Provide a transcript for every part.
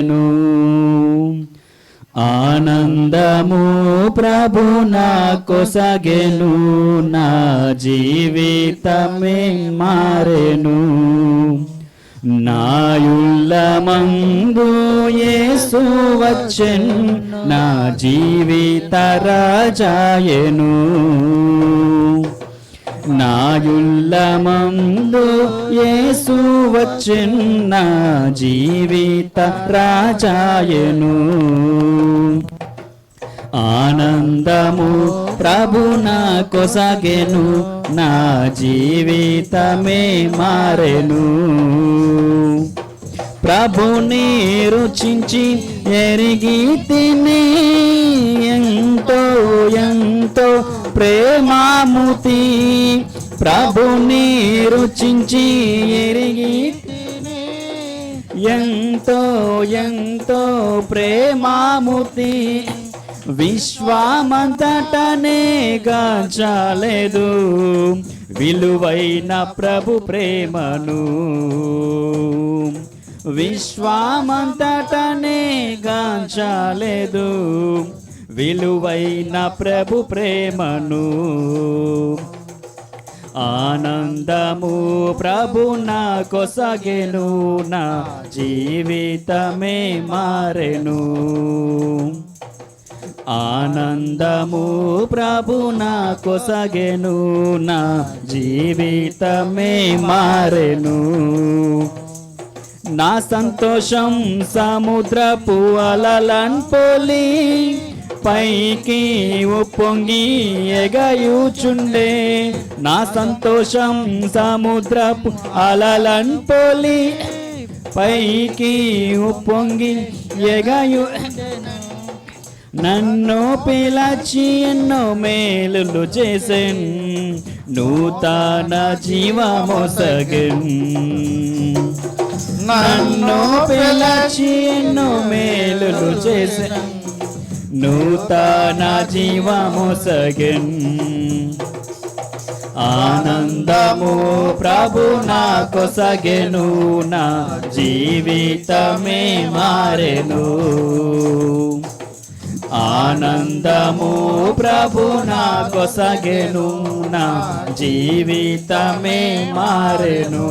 మారెను ఆనందము ప్రభు నా కొసగెను నా జీవితమే మారెను. నాయుల్లమందు యేసు వచ్చెన్ నా జీవిత రాజాయను. నాయుల్లమందు యేసు వచ్చిన్న నా జీవిత రాజాయను. ఆనందము ప్రభు నా కొసగెను నా జీవితమే మారెను. ప్రభుని రుచించి ఎరిగి తిని ఎంతో ఎంతో ప్రేమాముతి ప్రభుని రుచించి ఎరిగి ఎంతో ఎంతో ప్రేమాముతి విశ్వామంతటనే గాంచలేదు. విలువైన ప్రభు ప్రేమను. విశ్వామంతటనే గాంచలేదు. విలువైన ప్రభు ప్రేమను ఆనందము ప్రభు నా కొసగెను నా జీవితమే మారెను. ఆనందము ప్రభు నా కొసగెను నా జీవితమే మారెను. నా సంతోషం సముద్రపు అలలన్ పోలి పైకి ఉప్పొంగి ఎగయూచుండే. నా సంతోషం సముద్రపు అలలన్ పైకి ఉప్పొంగి ఎగయు. నన్ను పిలచి ఎన్నో మేలులు చేసెన్ నూతన జీవమోసగన్ నన్ను పిలచి ఎన్నో మేలులు చేసెన్ నూతన జీవము సగిన్. ఆనందము ప్రభు నాకు సగెను నా జీవితమే మారెను. ఆనందము ప్రభు నాకు సగెను నా జీవితమే మారెను.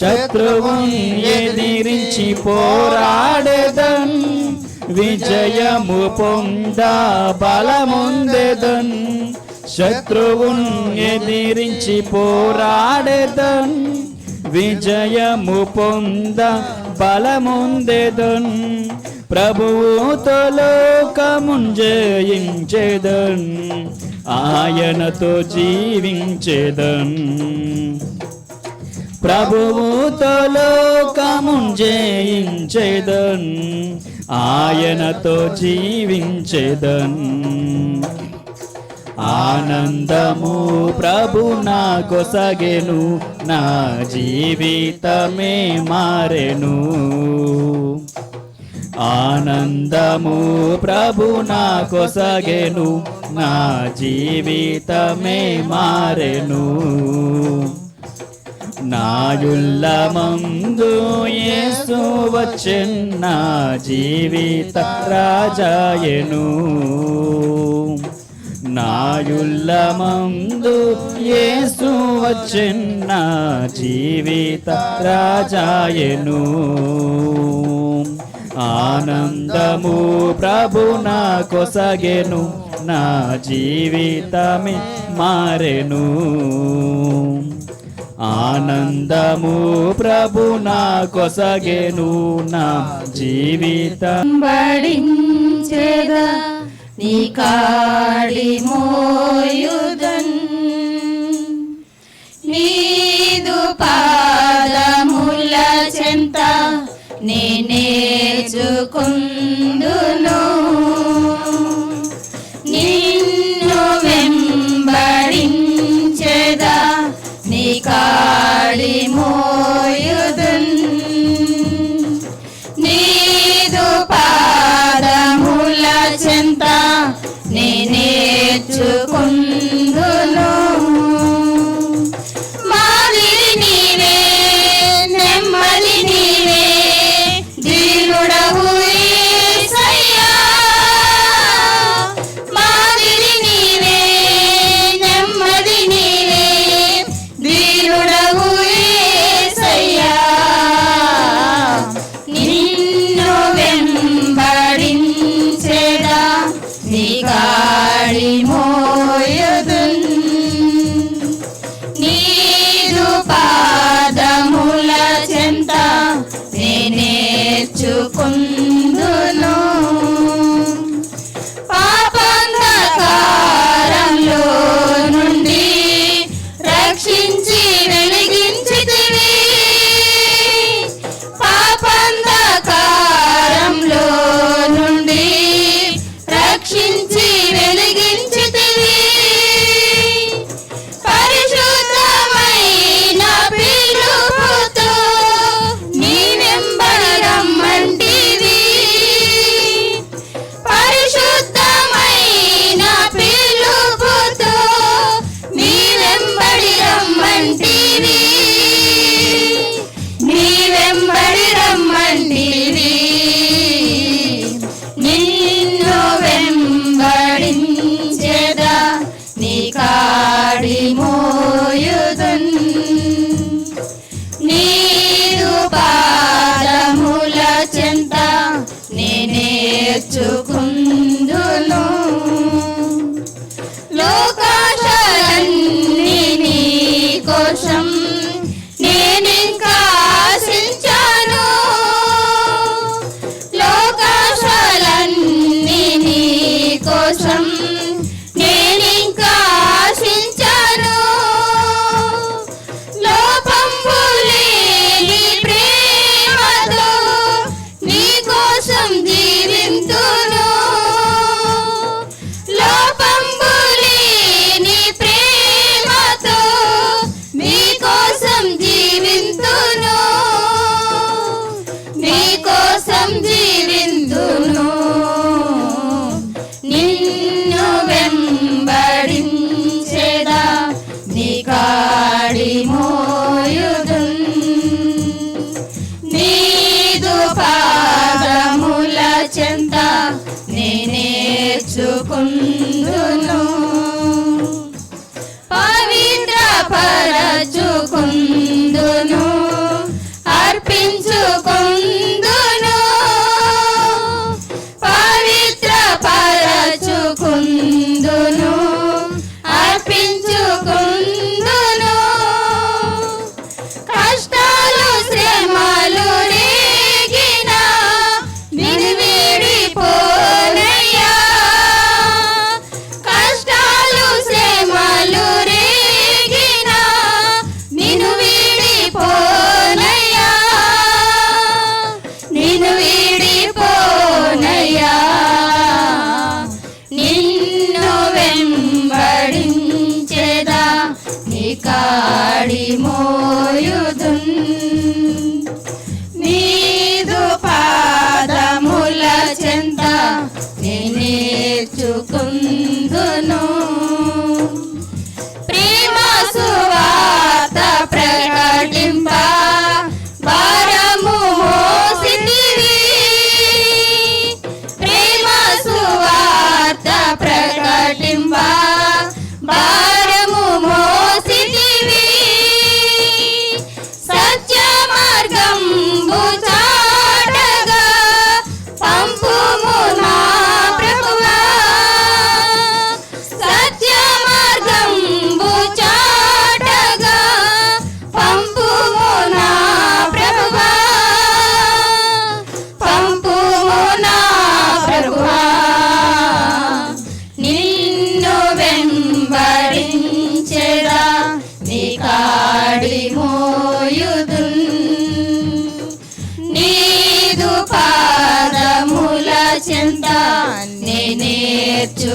శత్రువుని ఎదిరించి పోరాడేదన్. విజయము పొంద బలముందెదన్. శత్రువున్ ఎదిరించి పోరాడెదన్. విజయము పొంద బలముందెదన్. ప్రభువుతో లోకమున్ జయించెదన్. ఆయనతో జీవించెదన్. ప్రభువుతో లోకమున్ జయించెదన్. ఆయనతో జీవించేదన్. ఆనందము ప్రభు నా కొసగెను నా జీవితమే మారెను. ఆనందము ప్రభు నా కొసగెను నా జీవితమే మారెను. నాయుల్లమందు యేసు వచ్చెన్ నా జీవిత రాజాయను. నాయుల్లమందు యేసు వచ్చెన్ నా జీవిత రాజాయను. ఆనందము ప్రభు నా కొసగెను నా జీవితమే మారెను. ఆనందము ప్రభు నా కొసగెను నా జీవితం. బడించేదా నీ కాడి మోయుదన్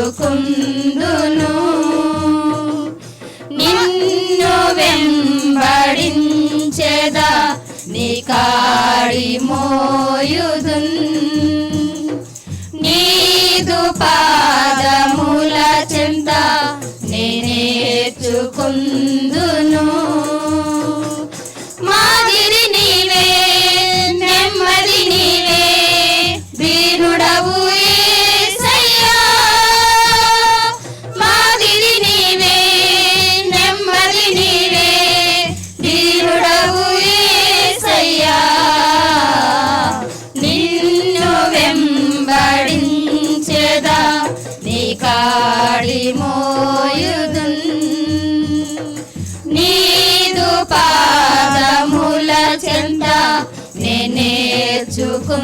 నేర్చుకుందును నిన్ను వెంబడించెదా నీ కాడి మోయ. కాళిమోయుదు నీదు పాదముల చెంత నేర్చుకుందును.